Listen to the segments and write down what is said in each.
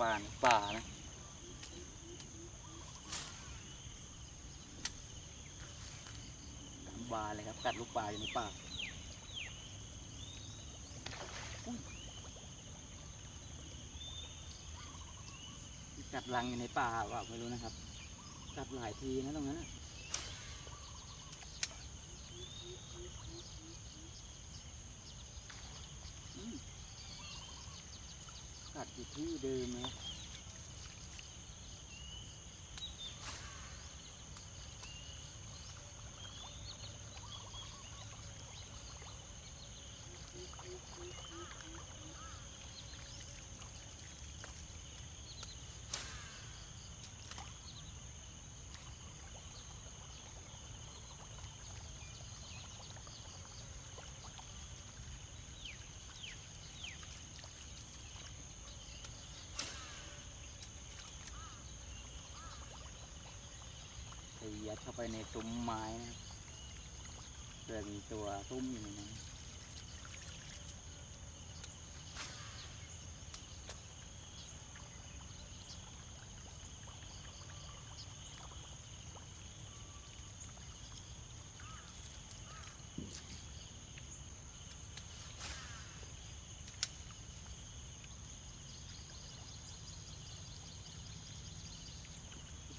ปลาในป่านะบาเลยครับ กัดลูกปลาอยู่ในป่ากัดรังอยู่ในป่าเปล่าไม่รู้นะครับ กัดหลายทีนะตรงนั้นนะ ตัดอยู่ที่เดิมนะ ยัดเข้าไปในซุ้มไม้นะครับเพื่อมีตัวซุ้มอยู่ในนั้น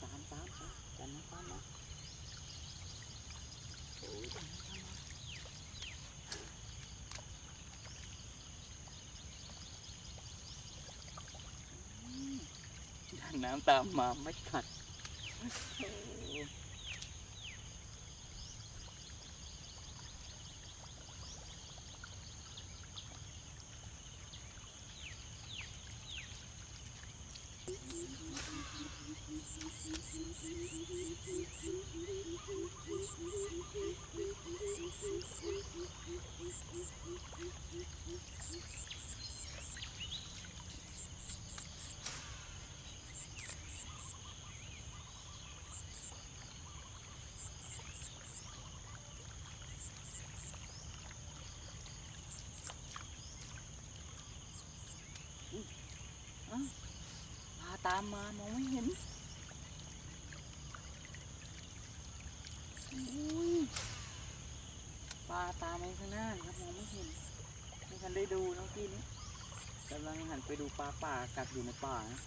ตามตามตามตามนะตามนะโอ้ยตามนะตามนะอืมดั น้ำตามมาไม่ขัด ตามมามองไม่เห็นปลาตามไปข้างหน้าครับมองไม่เห็นไม่ทันได้ดูน้องกี้นี้กำลังหันไปดูปลาป่ากัดอยู่ในป่านะ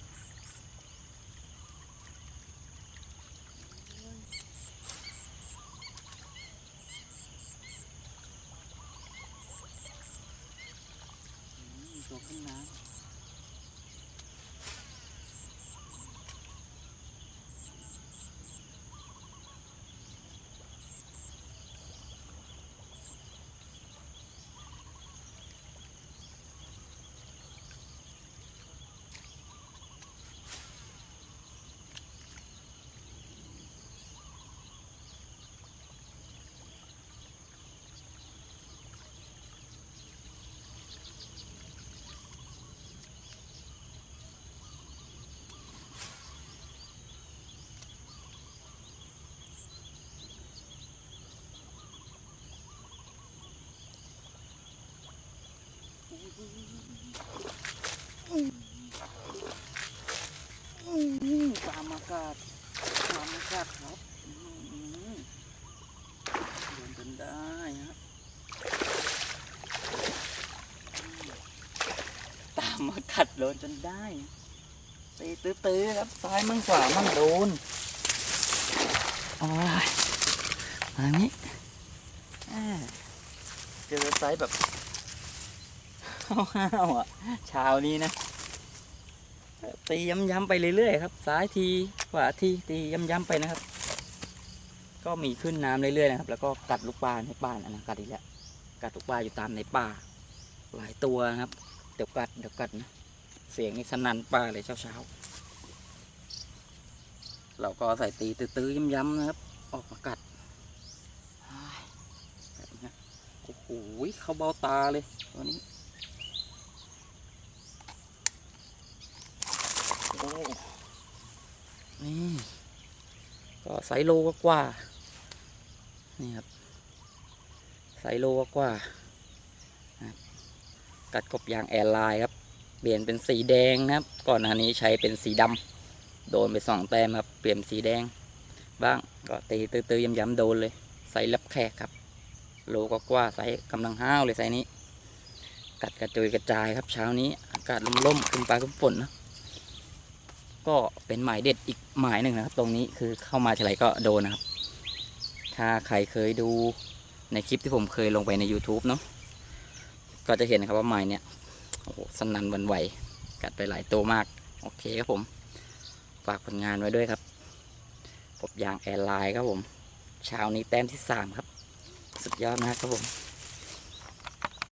กาศตามอากาศครับอืมโดนจนได้ครับตามมากัดโดนจนได้ตีตื้อๆครับซ้ายมั่งขวามั่งโดนอ้ยมาทางนี้อ่าเจอไซส์แบบห้าวๆอะเช้านี้นะ ตีย้ำๆไปเรื่อยๆครับซ้ายทีขวาทีตีย้ำๆไปนะครับ ก็มีขึ้นน้ำเรื่อยๆนะครับ แล้วก็กัดลูกปลาในป่านะกัดอีกแล้วกัดลูกปลาอยู่ตามในป่า หลายตัวนะครับเดี๋ยวกัดเดี๋ยวกัดนะเสียงนี่สนั่นป่าเลยเช้าๆเราก็ใส่ตีตื้อๆย้ำๆนะครับ ออกมากัดแบบนี้โอ้โหเข้าเบ้าตาเลยตัวนี้ โอ้ นี่ก็ไซส์โลกว่า นี่ครับไซส์โลกว่า กัดกบยางแอร์ไลน์ครับ เปลี่ยนเป็นสีแดงนะครับ ก่อนหน้านี้ใช้เป็นสีดำโดนไปสองแต้มครับ เปลี่ยนสีแดง บ้างก็ตีตื้อๆย้ำๆโดนเลยใส่รับแขกครับ โลกกว่าใส่กำลังห้าวเลยใส่นี้ กัดกระจุยกระจายครับเช้านี้ อากาศล่มๆขึ้นปลาขึ้นฝนนะ ก็เป็นหมายเด็ดอีกหมายหนึ่งนะครับ ตรงนี้คือเข้ามาทีไรก็โดนนะครับ ถ้าใครเคยดูในคลิปที่ผมเคยลงไปใน YouTube เนาะก็จะเห็นนะครับว่าหมายเนี่ยโอ้โหสนั่นวันไหว กัดไปหลายตัวมาก โอเคครับผม ฝากผลงานไว้ด้วยครับผมยางแอร์ไลน์ครับผมเช้านี้แต้มที่สามครับ สุดยอดมากครับผม